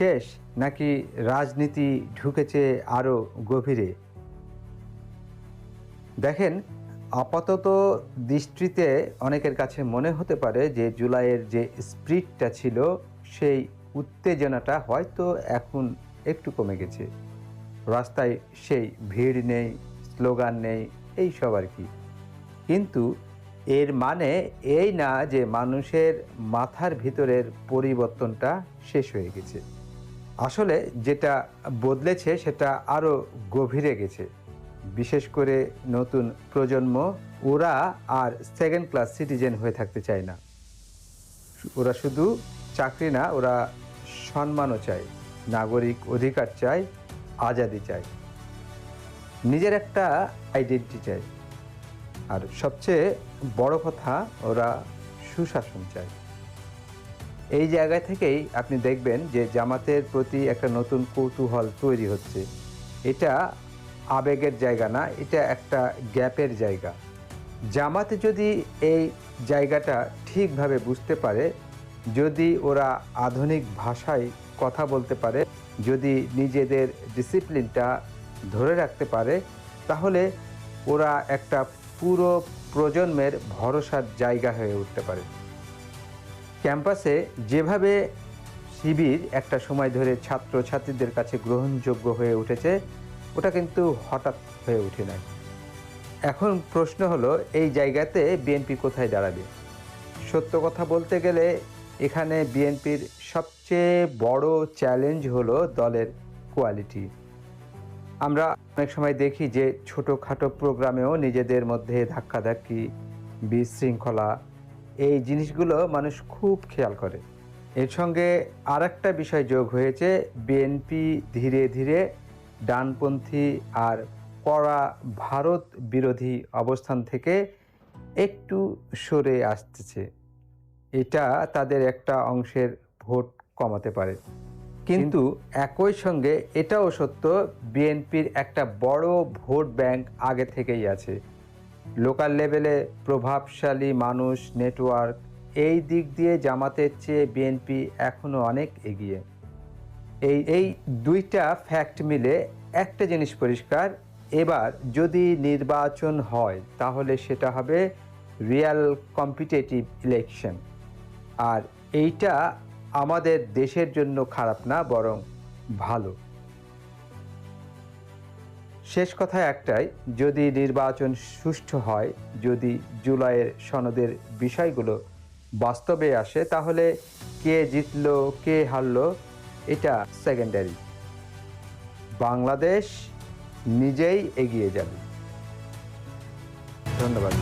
শেষ নাকি রাজনীতি ঢুকেছে আরও গভীরে? দেখেন, আপাতত দৃষ্টিতে অনেকের কাছে মনে হতে পারে যে জুলাইয়ের যে স্প্রিটটা ছিল, সেই উত্তেজনাটা হয়তো এখন একটু কমে গেছে। রাস্তায় সেই ভিড় নেই, স্লোগান নেই, এই সব আর কি। কিন্তু এর মানে এই না যে মানুষের মাথার ভিতরের পরিবর্তনটা শেষ হয়ে গেছে। আসলে যেটা বদলেছে সেটা আরও গভীরে গেছে। বিশেষ করে নতুন প্রজন্ম, ওরা আর সেকেন্ড ক্লাস সিটিজেন হয়ে থাকতে চায় না। ওরা শুধু চাকরি না, ওরা সম্মানও চায়, নাগরিক অধিকার চায়, আজাদি চায়। নিজের একটা আইডেন্টি চায়। আর সবচেয়ে বড় কথা, ওরা সুশাসন চায়। এই জায়গা থেকেই আপনি দেখবেন যে জামাতের প্রতি একটা নতুন কৌতূহল তৈরি হচ্ছে। এটা আবেগের জায়গা না, এটা একটা গ্যাপের জায়গা। জামাতে যদি এই জায়গাটা ঠিকভাবে বুঝতে পারে, যদি ওরা আধুনিক ভাষায় কথা বলতে পারে, যদি নিজেদের ডিসিপ্লিনটা ধরে রাখতে পারে, তাহলে ওরা একটা পুরো প্রজন্মের ভরসার জায়গা হয়ে উঠতে পারে। ক্যাম্পাসে যেভাবে শিবির একটা সময় ধরে ছাত্র ছাত্রীদের কাছে গ্রহণযোগ্য হয়ে উঠেছে, ওটা কিন্তু হঠাৎ হয়ে ওঠে নাই। এখন প্রশ্ন হলো, এই জায়গাতে বিএনপি কোথায় দাঁড়াবে? সত্য কথা বলতে গেলে, এখানে বিএনপির সবচেয়ে বড় চ্যালেঞ্জ হলো দলের কোয়ালিটি আমরা অনেক সময় দেখি যে ছোটোখাটো প্রোগ্রামেও নিজেদের মধ্যে ধাক্কাধাক্কি, বিশৃঙ্খলা এই জিনিসগুলো মানুষ খুব খেয়াল করে। এর সঙ্গে আর একটা বিষয় যোগ হয়েছে বিএনপি ধীরে ধীরে ডানপন্থী আর কড়া ভারত বিরোধী অবস্থান থেকে একটু সরে আসতেছে। এটা তাদের একটা অংশের ভোট কমাতে পারে। কিন্তু একই সঙ্গে এটাও সত্য বিএনপির একটা বড় ভোট ব্যাংক আগে থেকেই আছে। লোকাল লেভেলে প্রভাবশালী মানুষ, নেটওয়ার্ক, এই দিক দিয়ে জামাতের চেয়ে বিএনপি এখনও অনেক এগিয়ে। এই এই দুইটা ফ্যাক্ট মিলে একটা জিনিস পরিষ্কার, এবার যদি নির্বাচন হয়, তাহলে সেটা হবে রিয়াল কম্পিটেটিভ ইলেকশন আর এইটা আমাদের দেশের জন্য খারাপ না, বরং ভালো। শেষ কথা একটাই, যদি নির্বাচন সুষ্ঠু হয়, যদি জুলাইয়ের সনদের বিষয়গুলো বাস্তবে আসে, তাহলে কে জিতল, কে হারল, এটা সেকেন্ডারি বাংলাদেশ নিজেই এগিয়ে যাবে। ধন্যবাদ।